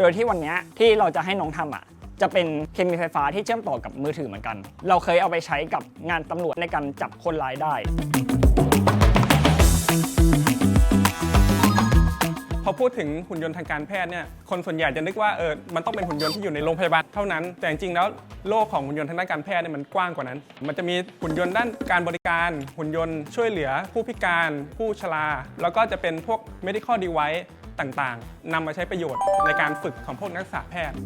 โดยที่วันนี้ที่เราจะให้น้องทำอะจะเป็นเคมีไฟฟ้าที่เชื่อมต่อกับมือถือเหมือนกัน เราเคยเอาไปใช้กับงานตำรวจในการจับคนร้ายได้ พอพูดถึงหุ่นยนต์ทางการแพทย์เนี่ยคนส่วนใหญ่จะนึกว่าเออมันต้องเป็นหุ่นยนต์ที่อยู่ในโรงพยาบาลเท่านั้น แต่จริงๆแล้วโลกของหุ่นยนต์ทางด้านการแพทย์เนี่ยมันกว้างกว่านั้น มันจะมีหุ่นยนต์ด้านการบริการ หุ่นยนต์ช่วยเหลือ ผู้พิการ ผู้ชราแล้วก็จะเป็นพวก medical device ต่างๆนำมาใช้ประโยชน์ในการฝึกของพวกนักศึกษาแพทย์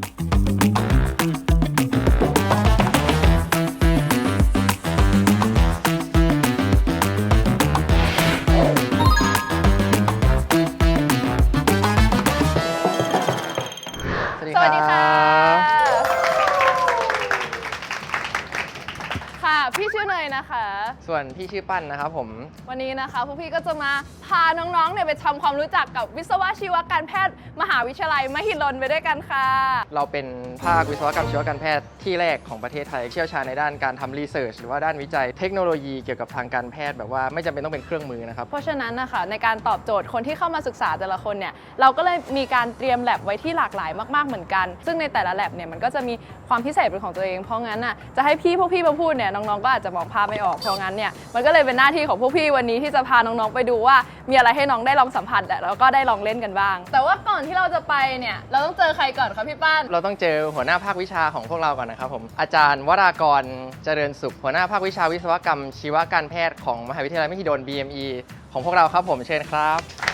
ส่วนพี่ชื่อปั้นนะครับผม วันนี้นะคะพวกพี่ก็จะมาพาน้องๆเนี่ยไปทำความรู้จักกับวิศวะชีวการแพทย์ มหาวิทยาลัยมหิดลไปด้วยกันค่ะ เราเป็นภาควิศวกรรมชีวการแพทย์ที่แรกของประเทศไทย เชี่ยวชาญในด้านการทำรีเสิร์ชหรือว่าด้านวิจัยเทคโนโลยีเกี่ยวกับทางการแพทย์แบบว่าไม่จำเป็นต้องเป็นเครื่องมือนะครับ เพราะฉะนั้นนะคะในการตอบโจทย์คนที่เข้ามาศึกษาแต่ละคนเนี่ยเราก็เลยมีการเตรียมแ a บไว้ที่หลากหลายมาก ๆเหมือนกัน ซึ่งในแต่ละแ a บเนี่ยมันก็จะมีความพิเศษเป็นของตัวเอง เพราะงั้นน่ะจะให้พี่พวกพี่มาพูดเนี่ยน้องๆก็อาจจะมองภาพไม่ออกเพราะงั้นเนี่ยมันก็เลยเป็นหน้าที่ของพวกพี่วันนี้ที่จะพาน้องๆไปดูว่า มีอะไรให้น้องได้ลองสัมผัสแล้วก็ได้ลองเล่นกันบ้าง แต่ว่าก่อนที่เราจะไปเนี่ยเราต้องเจอใครก่อนคะพี่ป้านเราต้องเจอหัวหน้าภาควิชาของพวกเราก่อนนะครับผมอาจารย์วรากรเจริญสุข หัวหน้าภาควิชาวิศวกรรมชีวการแพทย์ของมหาวิทยาลัยมหิดล BME ของพวกเราครับผมเชิญครับ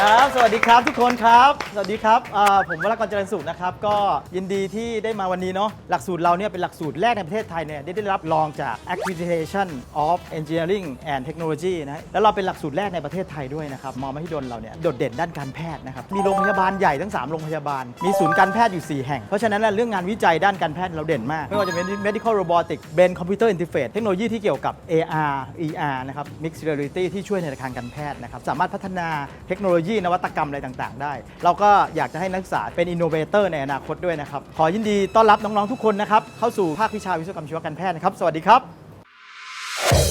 ครับ สวัสดีครับทุกคนครับ สวัสดีครับอ่าผมวรากรเจริญสุขนะครับ ก็ยินดีที่ได้มาวันนี้เนาะ หลักสูตรเราเนี่ยเป็นหลักสูตรแรกในประเทศไทยเนี่ยได้ได้รับรองจาก Accreditation of Engineering and Technology นะ แล้วเราเป็นหลักสูตรแรกในประเทศไทยด้วยนะครับ มอมหิดลเราเนี่ยโดดเด่นด้านการแพทย์นะครับ มีโรงพยาบาลใหญ่ทั้ง 3 โรงพยาบาล มีศูนย์การแพทย์อยู่ 4 แห่ง เพราะฉะนั้นนะเรื่องงานวิจัยด้านการแพทย์เราเด่นมาก ไม่ว่าจะเป็น medical robotics brain computer interface เทคโนโลยีที่เกี่ยวกับ AR ER นะครับ mixed reality ที่ช่วยในทางการแพทย์นะครับ สามารถพัฒนาเทคโนโลยีนวัตกรรมอะไรต่างๆ ได้ เราก็อยากจะให้นักศึกษาเป็นอินโนเวเตอร์ในอนาคตด้วยนะครับ ขอยินดีต้อนรับน้องๆทุกคนนะครับ เข้าสู่ภาควิชาวิศวกรรมชีวการแพทย์นะครับ สวัสดีครับ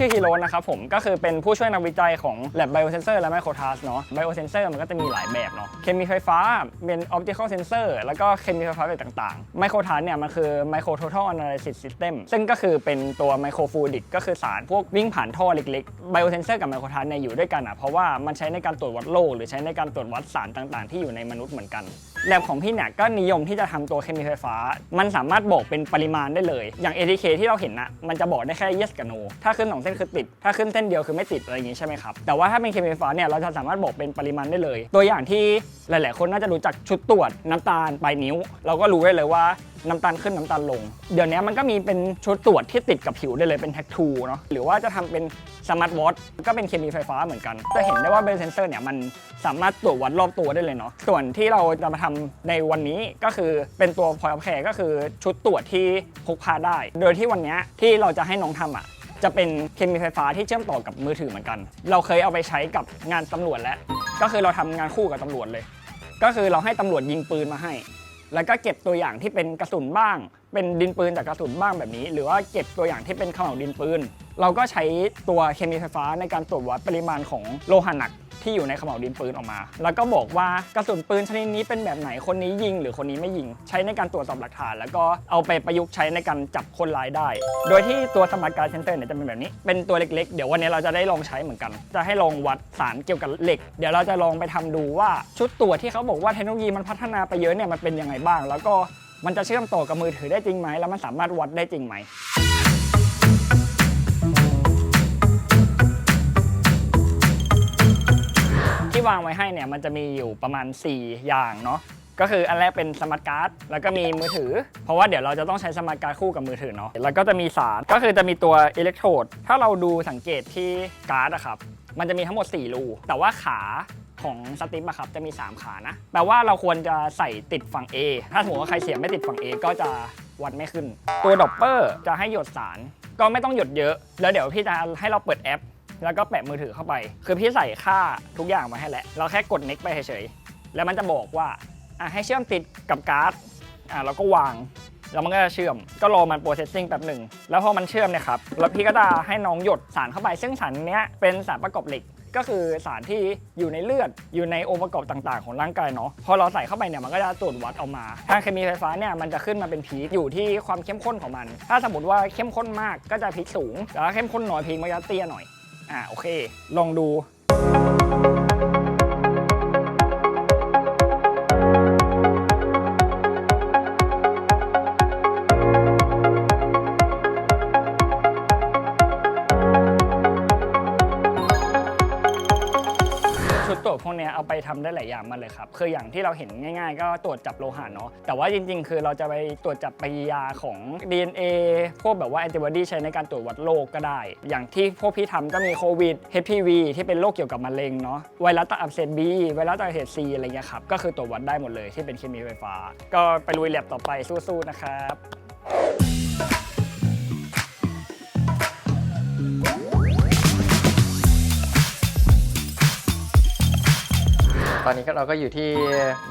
ชื่อฮีโร่นะครับผมก็คือเป็นผู้ช่วยนักวิจัยของ Lab Biosensor และ Microtask เนาะ Biosensor มันก็จะมีหลายแบบเนาะเคมีไฟฟ้าเป็น Optical Sensor แล้วก็เคมีไฟฟ้าแบบต่างๆ Microtask เนี่ยมันคือ Micro Total Analysis System ซึ่งก็คือเป็นตัว Microfluidic ก็คือสารพวกวิ่งผ่านท่อเล็กๆ Biosensor กับ Microtask เนี่ยอยู่ด้วยกันอะเพราะว่ามันใช้ในการตรวจวัดโรคหรือใช้ในการตรวจวัดสารต่างๆ ที่อยู่ในมนุษย์เหมือนกันแลบของพี่เนี่ยก็นิยมที่จะทำตัวเคมีไฟฟ้า มันสามารถบอกเป็นปริมาณได้เลย อย่าง ATK ที่เราเห็นนะมันจะบอกได้แค่ yes กับ no ถ้าขึ้นสองเส้นคือติด ถ้าขึ้นเส้นเดียวคือไม่ติดอะไรอย่างงี้ใช่ไหมครับ แต่ว่าถ้าเป็นเคมีไฟฟ้าเนี่ยเราจะสามารถบอกเป็นปริมาณได้เลย ตัวอย่างที่หลาย ๆ คนน่าจะรู้จักชุดตรวจน้ำตาลปลายนิ้ว เราก็รู้ได้เลยว่าน้ำตาลขึ้นน้ำตาลลง เดี๋ยวนี้มันก็มีเป็นชุดตรวจที่ติดกับผิวได้เลยเป็นแท็กทูเนาะหรือว่าจะทำเป็นสมาร์ทวอทก็เป็นเคมีไฟฟ้าเหมือนกัน จะเห็นได้ว่าเบลเซนเซอร์เนี่ยมันสามารถตรวจวัดรอบตัวได้เลยเนาะส่วนที่เราจะมาทำในวันนี้ก็คือเป็นตัว point of care ก็คือชุดตรวจที่พกพาได้ โดยที่วันนี้ที่เราจะให้น้องทำอะจะเป็นเคมีไฟฟ้าที่เชื่อมต่อกับมือถือเหมือนกัน เราเคยเอาไปใช้กับงานตำรวจแล้ว ก็คือเราทำงานคู่กับตำรวจเลย ก็คือเราให้ตำรวจยิงปืนมาให้ แล้วก็เก็บตัวอย่างที่เป็นกระสุนบ้าง เป็นดินปืนจากกระสุนบ้างแบบนี้ หรือว่าเก็บตัวอย่างที่เป็นขม่าวดินปืน เราก็ใช้ตัวเคมีไฟฟ้าในการตรวจวัดปริมาณของโลหะหนัก ที่อยู่ในขม่าวดินปืนออกมา แล้วก็บอกว่ากระสุนปืนชนิดนี้เป็นแบบไหนคนนี้ยิง หรือคนนี้ไม่ยิง ใช้ในการตรวจสอบหลักฐาน แล้วก็เอาไปประยุกต์ใช้ในการจับคนร้ายได้ โดยที่ตัวสมาร์ทการ์ดเซนเซอร์เนี่ยจะเป็นแบบนี้ เป็นตัวเล็กๆ เดี๋ยววันนี้เราจะได้ลองใช้เหมือนกัน จะให้ลองวัดสารเกี่ยวกับเหล็ก เดี๋ยวเราจะลองไปทำดูว่าชุดตรวจที่เขาบอกว่าเทคโนโลยีมันพัฒนาไปเยอะเนี่ยมันเป็นยังไงบ้าง แล้วก็มันจะเชื่อมต่อกับมือถือได้จริงไหมแล้วมันสามารถวัดได้จริงไหม วางไว้ให้เนี่ยมันจะมีอยู่ประมาณ 4 อย่างเนาะก็คืออันแรกเป็นสมาร์ทการ์ดแล้วก็มีมือถือ เพราะว่าเดี๋ยวเราจะต้องใช้สมาร์ทการ์ดคู่กับมือถือเนาะแล้วก็จะมีสารก็คือจะมีตัวอิเล็กโทรดถ้าเราดูสังเกตที่การ์ดอะครับมันจะมีทั้งหมด 4 รู แต่ว่าขาของสติปอะครับจะมี 3 ขานะ แปลว่าเราควรจะใส่ติดฝั่ง A ถ้าสมมติว่าใครเสียบไม่ติดฝั่ง A ก็จะวัดไม่ขึ้น ตัวดอปเปอร์จะให้หยดสาร ก็ไม่ต้องหยดเยอะ แล้วเดี๋ยวพี่จะให้เราเปิดแอป แล้วก็แปะมือถือเข้าไป คือพี่ใส่ค่าทุกอย่างมาให้แล้วเราแค่กด next ไปเฉยๆ แล้วมันจะบอกว่าอะให้เชื่อมติดกับการ์ดอะแล้วก็วาง แล้วมันก็จะเชื่อม ก็รอมัน processing แป๊บหนึ่ง แล้วพอมันเชื่อมเนี่ยครับ แล้วพี่ก็จะให้น้องหยดสารเข้าไป ซึ่งสารเนี้ยเป็นสารประกอบเหล็ก ก็คือสารที่อยู่ในเลือด อยู่ในองค์ประกอบต่างๆ ของร่างกายเนาะ พอเราใส่เข้าไปเนี่ยมันก็จะตรวจวัดออกมา ทางเคมีไฟฟ้าเนี่ยมันจะขึ้นมาเป็นพีคอยู่ที่ความเข้มข้นของมัน ถ้าสมมติว่าเข้มข้นมากก็จะพีคสูงแต่ถ้าเข้มข้นน้อยพีคมันจะเตี้ยหน่อย อ่าโอเค ลองดู เนี้ยเอาไปทำได้หลายอย่างมาเลยครับคืออย่างที่เราเห็นง่าย ๆ ก็ตรวจจับโลหะเนาะแต่ว่าจริง ๆ คือเราจะไปตรวจจับปฏิกิริยาของ DNA พวกแบบว่าแอนติบอดีใช้ในการตรวจวัดโรคก็ได้ อย่างที่พวกพี่ทำก็มีโควิด HPV ที่เป็นโรคเกี่ยวกับมะเร็งเนาะไวรัสตับอักเสบ B ไวรัสตับอักเสบ C อะไรเงี้ยครับก็คือตรวจวัดได้หมดเลยที่เป็นเคมีไฟฟ้า ก็ไปลุยแลบต่อไปสู้ๆนะครับ อนนี้ก็เราก็อยู่ที่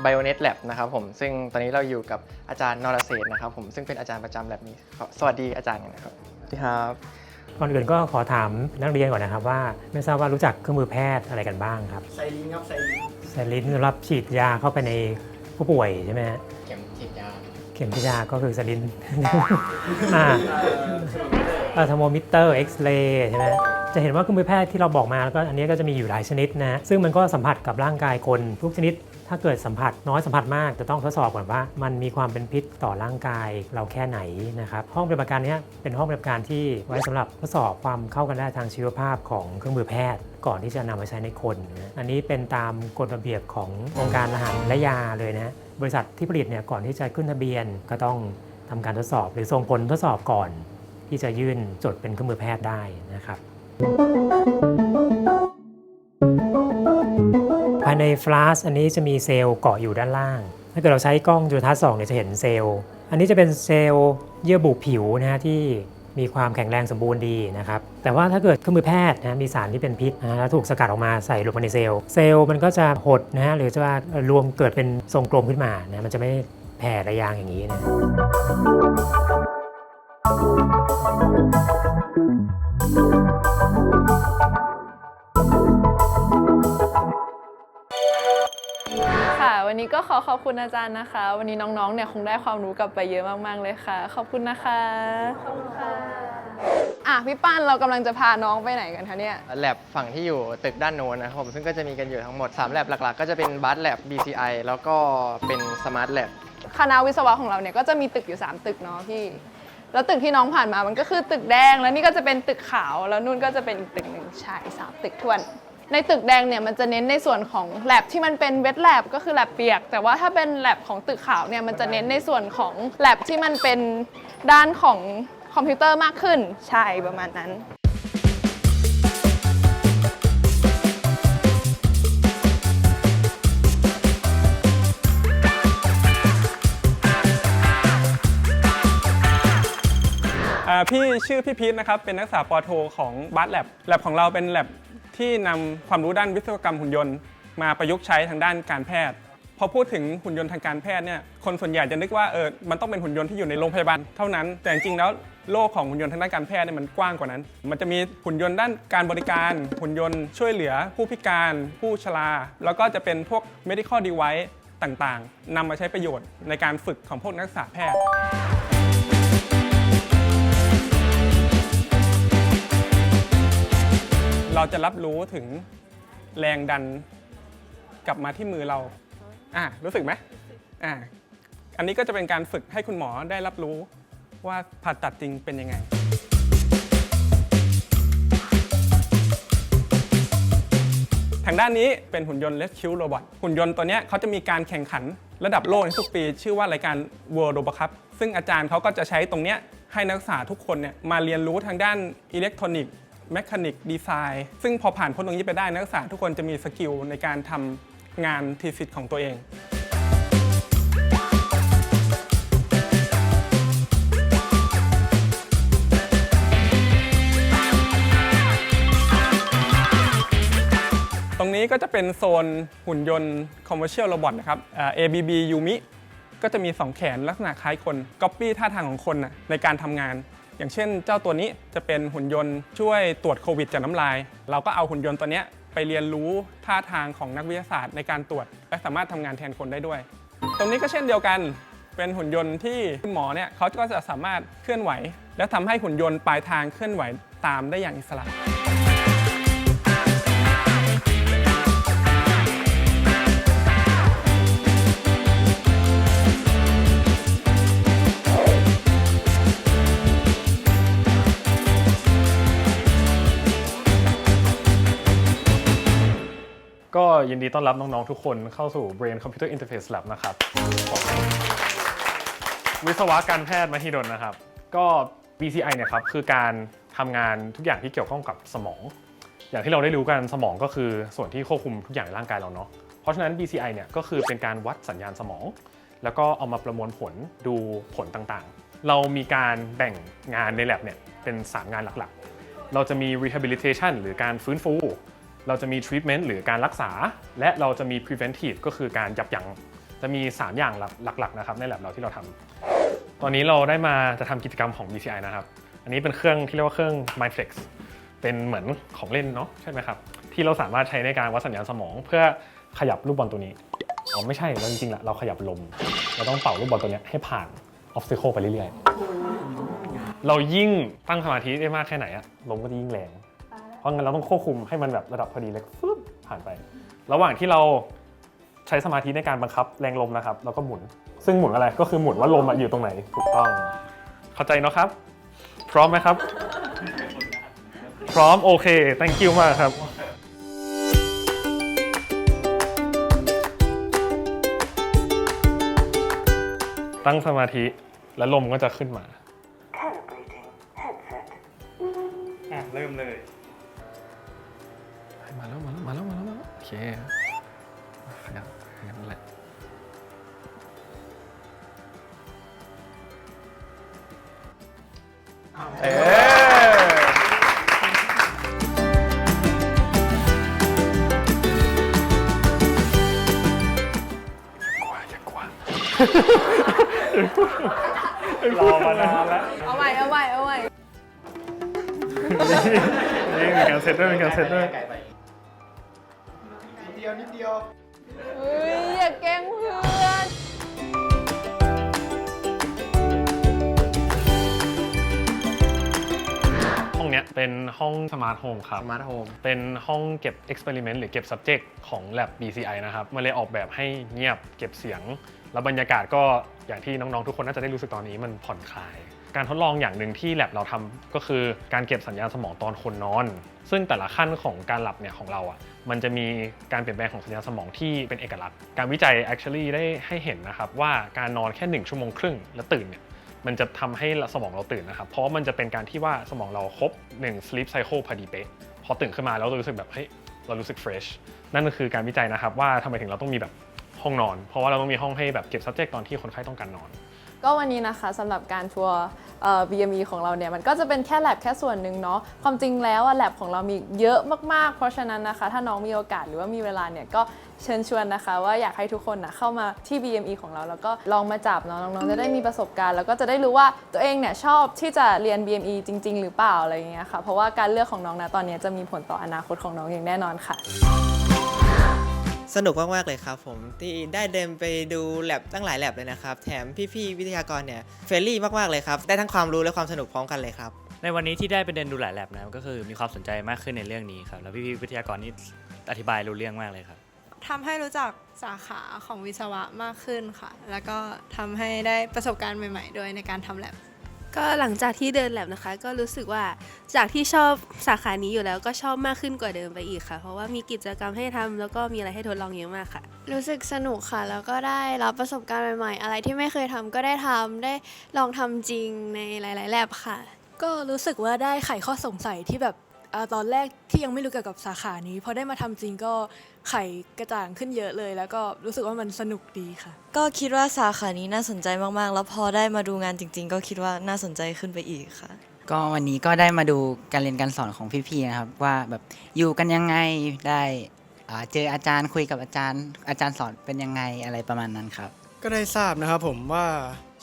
Bionet Lab นะครับผมซึ่งตอนนี้เราอยู่กับอาจารย์นรเศรษฐ์นะครับผมซึ่งเป็นอาจารย์ประจำ lab นี้ขอสวัสดีอาจารย์กันนะครับสวัสดีครับก่อนอื่นก็ขอถามนักเรียนก่อนนะครับว่าไม่ทราบว่ารู้จักเครื่องมือแพทย์อะไรกันบ้างครับไซลินครับไซลินไซลินสำหรับฉีดยาเข้าไปในผู้ป่วยใช่ไหมฮะเข็มฉีดยาเข็มฉีดยาก็คือไซลินอ่าเทอร์โมมิเตอร์เอ็กซเรย์ใช่ไหม จะเห็นว่าเครื่องมือแพทย์ที่เราบอกมาแล้วก็อันนี้ก็จะมีอยู่หลายชนิดนะซึ่งมันก็สัมผัสกับร่างกายคนทุกชนิด ถ้าเกิดสัมผัสน้อยสัมผัสมากจะต้องทดสอบก่อนว่า มันมีความเป็นพิษต่อร่างกายเราแค่ไหนนะครับห้องปฏิบัติการนี้เป็นห้องปฏิบัติการที่ไว้สำหรับทดสอบความเข้ากันได้ทางชีวภาพของเครื่องมือแพทย์ ก่อนที่จะนำมาใช้ในคนนะอันนี้เป็นตามกฎระเบียบขององค์การอาหารและยาเลยนะบริษัทที่ผลิตเนี่ยก่อนที่จะขึ้นทะเบียนก็ต้องทำการทดสอบ หรือส่งผลทดสอบก่อนที่จะยื่นจดเป็นเครื่องมือแพทย์ได้นะครับ ภายในฟลาสอันนี้จะมีเซลล์เกาะอยู่ด้านล่าง ถ้าเกิดเราใช้กล้องจุลทรรศน์สองเนี่ยจะเห็นเซลล์ อันนี้จะเป็นเซลล์เยื่อบุผิวนะฮะที่มีความแข็งแรงสมบูรณ์ดีนะครับ แต่ว่าถ้าเกิดเครื่องมือแพทย์นะมีสารที่เป็นพิษนะฮะแล้วถูกสกัดออกมาใส่ลงไปในเซลล์ เซลล์มันก็จะหดนะฮะหรือจะว่ารวมเกิดเป็นทรงกลมขึ้นมานะมันจะไม่แผ่ระยางอย่างนี้นะค่ะ วันนี้ก็ขอขอบคุณอาจารย์นะคะ วันนี้น้องๆเนี่ยคงได้ความรู้กลับไปเยอะมากๆเลยค่ะ ขอบคุณนะคะขอบคุณค่ะอะพี่ป้านเรากำลังจะพาน้องไปไหนกันคะเนี่ยแ a b ฝั่งที่อยู่ตึกด้านโน้นนะครับผมซึ่งก็จะมีกันอยู่ทั้งหมด 3แ a b หลักๆ ก็จะเป็น Bus Lab BCI แล้วก็เป็น Smart Lab คณะวิศวะของเราเนี่ยก็จะมีตึกอยู่ 3 ตึกเนาะพี่ แล้วตึกที่น้องผ่านมามันก็คือตึกแดง แล้วนี่ก็จะเป็นตึกขาว แล้วนู่นก็จะเป็นอีกตึกหนึ่งใช่สามตึกทวน ในตึกแดงเนี่ยมันจะเน้นในส่วนของแ a บที่มันเป็นเวทแ a บก็คือแ a บเปียก แต่ว่าถ้าเป็นแ a บของตึกขาวเนี่ยมันจะเน้นในส่วนของแ a บที่มันเป็นด้านของคอมพิวเตอร์มากขึ้นใช่ประมาณนั้นอ่าพี่ชื่อพี่พีทนะครับเป็นนักศึกษาปอโทของบัสแลบแลบของเราเป็นแลบ ที่นำความรู้ด้านวิศวกรรมหุ่นยนต์ มาประยุกต์ใช้ทางด้านการแพทย์ พอพูดถึงหุ่นยนต์ทางการแพทย์เนี่ยคนส่วนใหญ่จะนึกว่าเออมันต้องเป็นหุ่นยนต์ที่อยู่ในโรงพยาบาลเท่านั้น แต่จริงแล้วโลกของหุ่นยนต์ทางด้านการแพทย์เนี่ยมันกว้างกว่านั้น มันจะมีหุ่นยนต์ด้านการบริการ หุ่นยนต์ช่วยเหลือ ผู้พิการ ผู้ชรา แล้วก็จะเป็นพวก medical device ต่างๆนำมาใช้ประโยชน์ในการฝึกของพวกนักศึกษาแพทย์ เราจะรับรู้ถึงแรงดันกลับมาที่มือเราอะรู้สึกไหมอะอันนี้ก็จะเป็นการฝึกให้คุณหมอได้รับรู้ว่าผ่าตัดจริงเป็นยังไง ทางด้านนี้เป็นหุ่นยนต์ Rescue Robot หุ่นยนต์ตัวนี้เขาจะมีการแข่งขันระดับโลกในทุกปี ชื่อว่ารายการ World Robot Cup ซึ่งอาจารย์เขาก็จะใช้ตรงนี้ให้นักศึกษาทุกคนเนี่ยมาเรียนรู้ทางด้านอิเล็กทรอนิกส์ แมคานิกดีไซน์ซึ่งพอผ่านพ้นตรงนี้ไปได้นักศึกษาทุกคนจะมีสกิลในการทำงานทีสิทธิ์ของตัวเองตรงนี้ก็จะเป็นโซนหุ่นยนต์ commercial robot นะครับ ABB Yumi ก็จะมี 2 แขนลักษณะคล้ายคนก๊อปปี้ท่าทางของคนนะในการทำงาน อย่างเช่นเจ้าตัวนี้จะเป็นหุ่นยนต์ช่วยตรวจโควิดจากน้ำลาย เราก็เอาหุ่นยนต์ตัวนี้ไปเรียนรู้ท่าทางของนักวิทยาศาสตร์ในการตรวจ และสามารถทำงานแทนคนได้ด้วย ตรงนี้ก็เช่นเดียวกันเป็นหุ่นยนต์ที่คุณหมอเนี่ยเขาก็จะสามารถเคลื่อนไหว และทำให้หุ่นยนต์ปลายทางเคลื่อนไหวตามได้อย่างอิสระ ยินดีต้อนรับน้อง ๆ ทุกคนเข้าสู่ Brain Computer Interface Lab นะครับ วิศวะการแพทย์มหิดลนะครับ ก็ BCI เนี่ยครับคือการทำงานทุกอย่างที่เกี่ยวข้องกับสมอง อย่างที่เราได้รู้กันสมองก็คือส่วนที่ควบคุมทุกอย่างในร่างกายเราเนาะ เพราะฉะนั้น BCI เนี่ยก็คือเป็นการวัดสัญญาณสมอง แล้วก็เอามาประมวลผลดูผลต่างๆ เรามีการแบ่งงานใน lab เนี่ยเป็น 3 งานหลักๆ เราจะมี rehabilitation หรือการฟื้นฟู เราจะมี treatment หรือการรักษา และเราจะมี preventive ก็คือการยับยั้ง จะมี 3 อย่างหลักๆนะครับใน lab เราที่เราทำตอนนี้เราได้มาจะทำกิจกรรมของ BCI นะครับ อันนี้เป็นเครื่องที่เรียกว่าเครื่อง Mindflex เป็นเหมือนของเล่นเนาะใช่ไหมครับ ที่เราสามารถใช้ในการวัดสัญญาณสมอง เพื่อขยับลูกบอลตัวนี้อ๋อไม่ใช่เราจริงๆละเราขยับลม เราต้องเป่าลูกบอลตัวนี้ให้ผ่าน obstacle ไปเรื่อยๆ เรายิ่งตั้งสมาธิได้มากแค่ไหนอะลมก็จะยิ่งแรง ราะงั้นเราต้องควบคุมให้มันแบบระดับพอดีแล้วก็ฟึบผ่านไป ระหว่างที่เราใช้สมาธิในการบังคับแรงลมนะครับเราก็หมุน ซึ่งหมุนอะไรก็คือหมุนว่าลมอะอยู่ตรงไหนถูกต้อง เข้าใจเนาะครับ พร้อมไหมครับ พร้อมโอเค thank you มากครับตั้งสมาธิแล้วลมก็จะขึ้นมา อะเริ่มเลย เคขยับขยับนั่นแหละเอ๊กลัวอย่ากลัวรอมานานแล้วเอาใหม่เอาใหม่เอาใหม่นี่มีการเซตด้วยมีการเซตด้วยนิ ดเดียวนิดเดียว เฮ้ยอย่าแกล้งเพื่อนห้องเนี้ยเป็นห้องสมาร์ทโฮมครับ Smart Home เป็นห้องเก็บ experiment หรือเก็บ subject ของ lab BCI นะครับมันเลยออกแบบให้เงียบเก็บเสียง แล้วบรรยากาศก็อย่างที่น้อง ๆ ทุกคนน่าจะได้รู้สึกตอนนี้มันผ่อนคลาย การทดลองอย่างหนึ่งที่ lab เราทำก็คือการเก็บสัญญาณสมองตอนคนนอน ซึ่งแต่ละขั้นของการหลับเนี่ยของเราอะมันจะมีการเปลี่ยนแปลงของสัญญาณสมองที่เป็นเอกลักษณ์ การวิจัย actually ได้ให้เห็นนะครับว่าการนอนแค่ 1 ชั่วโมงครึ่งแล้วตื่นเนี่ยมันจะทำให้สมองเราตื่นนะครับ เพราะว่ามันจะเป็นการที่ว่าสมองเราครบ1 sleep cycle พอดีเป๊ะพอตื่นขึ้นมาแล้วเรารู้สึกแบบเฮ้ยเรารู้สึก fresh นั่นก็คือการวิจัยนะครับว่าทำไมถึงเราต้องมีแบบห้องนอน เพราะว่าเราต้องมีห้องให้แบบเก็บ subject ตอนที่คนไข้ต้องการนอน ก็วันนี้นะคะสำหรับการทัวร์ BME ของเราเนี่ยมันก็จะเป็นแค่ lab แค่ส่วนหนึ่งเนาะความจริงแล้วอะ lab ของเรามีเยอะมากๆ เพราะฉะนั้นนะคะ ถ้าน้องมีโอกาสหรือว่ามีเวลาเนี่ยก็เชิญชวนนะคะ ว่าอยากให้ทุกคนนะเข้ามาที่ BME ของเราแล้วก็ลองมาจับเนาะน้องๆจะได้มีประสบการณ์ แล้วก็จะได้รู้ว่าตัวเองเนี่ยชอบที่จะเรียน BME จริง ๆ หรือเปล่าอะไรอย่างเงี้ยค่ะเพราะว่าการเลือกของน้องนะตอนนี้จะมีผลต่ออนาคตของน้องอย่างแน่นอนค่ะ สนุกมาก ๆ เลยครับผมที่ได้เดินไปดูแลบตั้งหลายแลบเลยนะครับ แถมพี่ ๆ วิทยากรเนี่ยเฟรนลี่มาก ๆ เลยครับ ได้ทั้งความรู้และความสนุกพร้อมกันเลยครับ ในวันนี้ที่ได้ไปเดินดูหลายแลบนะครับก็คือมีความสนใจมากขึ้นในเรื่องนี้ครับแล้วพี่ๆวิทยากรนี่อธิบายรู้เรื่องมากเลยครับทำให้รู้จักสาขาของวิศวะมากขึ้นค่ะ แล้วก็ทำให้ได้ประสบการณ์ใหม่ ๆ ด้วยในการทำแลบ ก็หลังจากที่เดินแลบนะคะ ก็รู้สึกว่าจากที่ชอบสาขานี้อยู่แล้วก็ชอบมากขึ้นกว่าเดิมไปอีกค่ะ เพราะว่ามีกิจกรรมให้ทำแล้วก็มีอะไรให้ทดลองเยอะมากค่ะ รู้สึกสนุกค่ะ แล้วก็ได้รับประสบการณ์ใหม่ๆ อะไรที่ไม่เคยทำก็ได้ทำได้ลองทำจริงในหลาย ๆ แลบค่ะ ก็รู้สึกว่าได้ไขข้อสงสัยที่แบบ อาตอนแรกที่ยังไม่รู้เกี่ยวกับสาขานี้พอได้มาทำจริงก็ไขกระจ่างขึ้นเยอะเลย แล้วก็รู้สึกว่ามันสนุกดีค่ะ ก็คิดว่าสาขานี้น่าสนใจมากๆ แล้วพอได้มาดูงานจริง ๆ ก็คิดว่าน่าสนใจขึ้นไปอีกค่ะ ก็วันนี้ก็ได้มาดูการเรียนการสอนของพี่ๆนะครับว่าแบบอยู่กันยังไงได้อ่าเจออาจารย์คุยกับอาจารย์ อาจารย์สอนเป็นยังไงอะไรประมาณนั้นครับ ก็ได้ทราบนะครับผมว่า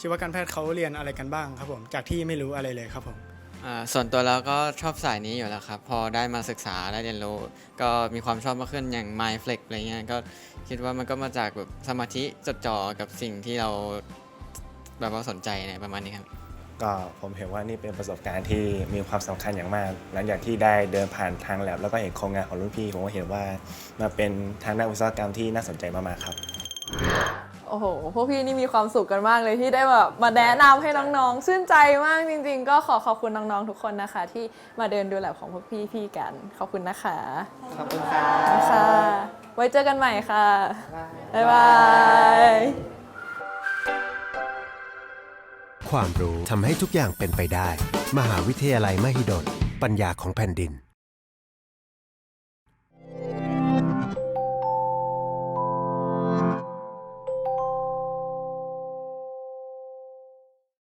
ชีวการแพทย์เขาเรียนอะไรกันบ้างครับผมจากที่ไม่รู้อะไรเลยครับผม อ่าส่วนตัวแล้วก็ชอบสายนี้อยู่แล้วครับ พอได้มาศึกษาได้เรียนรู้ก็มีความชอบมากขึ้นอย่าง Mindflex อะไรเงี้ยก็คิดว่ามันก็มาจากแบบสมาธิจดจ่อกับสิ่งที่เราแบบว่าสนใจในประมาณนี้ครับ ก็ผมเห็นว่านี่เป็นประสบการณ์ที่มีความสำคัญอย่างมาก หลังจากที่ได้เดินผ่านทางแลบแล้วก็เห็นโครงงานของรุ่นพี่ ผมก็เห็นว่ามาเป็นทางด้านวิศวกรรมที่น่าสนใจมากๆครับ อ้โห พวกพี่นี่มีความสุขกันมากเลยที่ได้แบบมาแนะนำให้น้องๆ ชื่นใจมากจริงๆ ก็ขอขอบคุณน้องๆ ทุกคนนะคะ ที่มาเดินดูแลบของพวกพี่ๆกัน ขอบคุณนะคะ ขอบคุณค่ะค่ะ ไว้เจอกันใหม่ค่ะ บ๊ายบาย ความรู้ทำให้ทุกอย่างเป็นไปได้ มหาวิทยาลัยมหิดล ปัญญาของแผ่นดิน